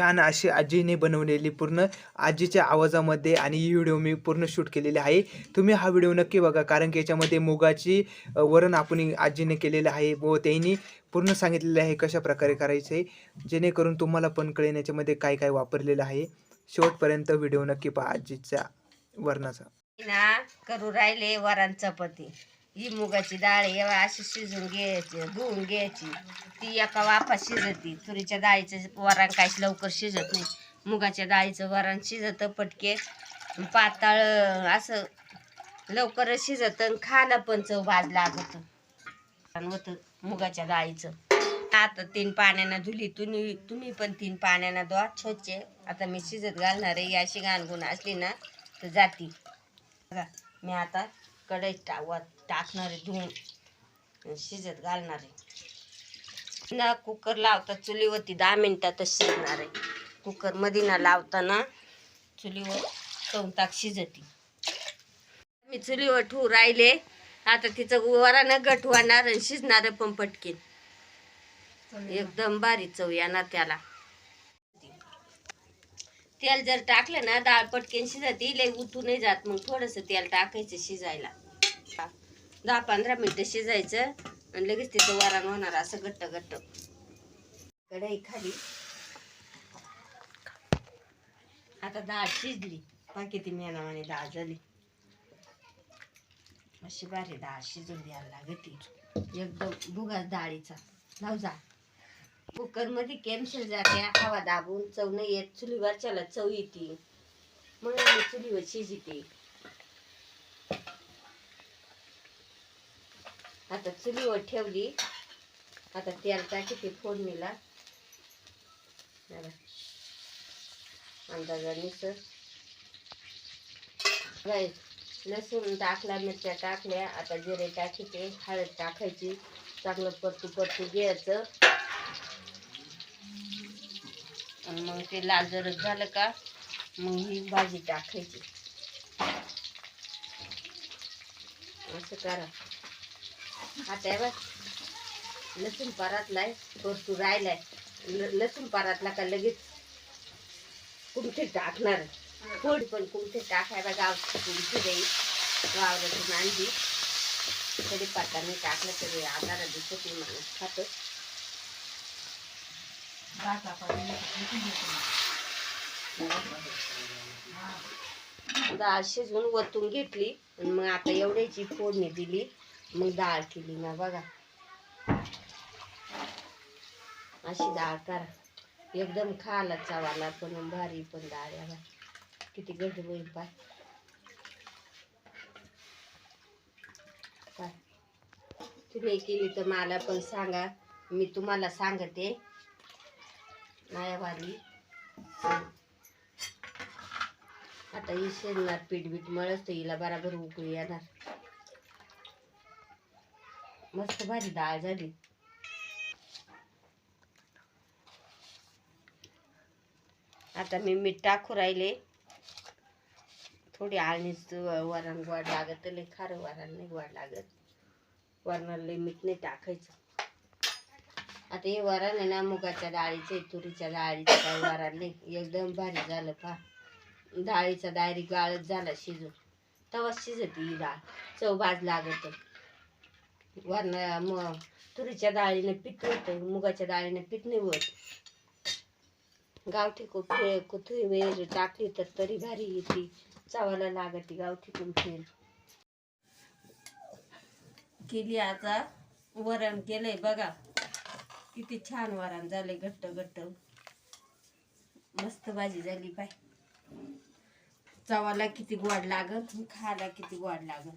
छान अशी आजीने बनवलेली पूर्ण आजीच्या आवाजामध्ये आणि ही व्हिडिओ मी पूर्ण शूट केलेली आहे. तुम्ही हा व्हिडिओ नक्की बघा कारण की याच्यामध्ये मुगाची वरण आपण आजीने केलेलं आहे व त्यांनी पूर्ण सांगितलेलं आहे कशा प्रकारे करायचं आहे जेणेकरून तुम्हाला पण कळेल याच्यामध्ये काय काय वापरलेलं आहे. शेवटपर्यंत व्हिडिओ नक्की पहा आजीच्या वरणाचा. ना करू राहिले वरांचा पती ही मुगाची डाळ आहे, एवढा अशी शिजून घ्यायची धुवून घ्यायची. ती एका वाफा शिजती. तुरीच्या डाळीचं वरण काहीच लवकर शिजत नाही. मुगाच्या डाळीचं वरण शिजतं पटके. पातळ असं लवकर शिजत खाणं पण चव भाज लागत. होतं मुगाच्या डाळीचं. आता तीन पाण्यानं धुली. तुम्ही तुम्ही पण तीन पाण्यानं द्वा छोचे आता मी शिजत घालणार आहे. अशी घाणगुण असली ना तर जाती. बघा मी आता कढई टाकवा टाकणार आहे धुवून शिजत घालणार. आहे ना कुकर लावता चुलीवरती दहा मिनिटातच शिजणार आहे. कुकरमध्ये ना लावताना चुलीवर चौन ताक शिजती. मी चुलीवर ठेवू राहिले. आता तिचं वरानं गठवणार आणि शिजणार पण पटकेन. एकदम भारी चव येणार त्याला. तेल जर टाकलं ना डाळ पटकेन शिजती. लई उठू नाही जात. मग थोडस तेल टाकायचं शिजायला. दहा पंधरा मिनिटं शिजायचं आणि लगेच तिथं वारण होणार असं घट्ट घट्ट. कढई खाली. आता डाळ शिजली. पण किती मेनावाने डाळ झाली. अशी भारी डाळ शिजून द्यायला लागते. एकदम भुगाच डाळीचा. लाव जा. कुकरमध्ये कॅन्सल जाते. हवा दाबून चव नाही येत. चुलीवर चला चव येते. म्हणून चुलीवर शिजते. आता चुलीवर ठेवली. आता तेल टाकी फोडणीला. अंदाजा मिसळ. लसूण टाकला मिरच्या टाकल्या. आता जिरे टाकीते हळद टाकायची. चांगलं परतू परतू घ्यायचं. आणि मग ते लाल जरच झालं का मग ही भाजी टाकायची. असं करा. आता हे बघ लसूण पारातलाय परतू राहिलाय. लसूण पारातला का लगेच कुमठे टाकणार. थोडी पण कुमठे टाकायला गाव कुमठी देईल. गावातून आणली तरी पाताने टाकलं तरी आजारा दिसत नाही माणूस खातो. डाळ शिजवून वतून घेतली आणि मग आता एवढ्याची फोडणी दिली. मग डाळ केली ना बघा. अशी डाळ करा. एकदम खाला चावाला पण भारी पण डाळ या बघा. किती गड होईल पाय तुम्ही केली तर मला पण सांगा. मी तुम्हाला सांगते. नायावाली आता ही शेणणार पीठ बीठ मळच तर हिला बराबर उकळी येणार. मस्त भारी डाळ झाली. आता मी मीठ टाकू राहिले. थोडी आळणीच वरण गोड लागत लय खारं वरण नाही गोड लागत. वरणाला लय मीठ नाही टाकायचं. आता हे वरण आहे ना मुगाच्या डाळीचे तुरीच्या डाळीचं काय वरण नाही. एकदम भारी झालं पहा. डाळीचा डायरी गाळच झाला शिजून. तवा शिजत ही डाळ. चव भाज लागत वरण मग तुरीच्या डाळीने पीठ होतं मुगाच्या डाळीने पीठ नाही होत. गावठी कुठे कोथिंबीर टाकली तर तरी भारी येते. चावायला लागते गावठी कोथिंबीर. केली आता वरण केलंय बघा. किती छान वरण झाले घट्ट घट्ट. मस्त भाजी झाली पाय चवाला किती गोड लागल खायला किती गोड लागल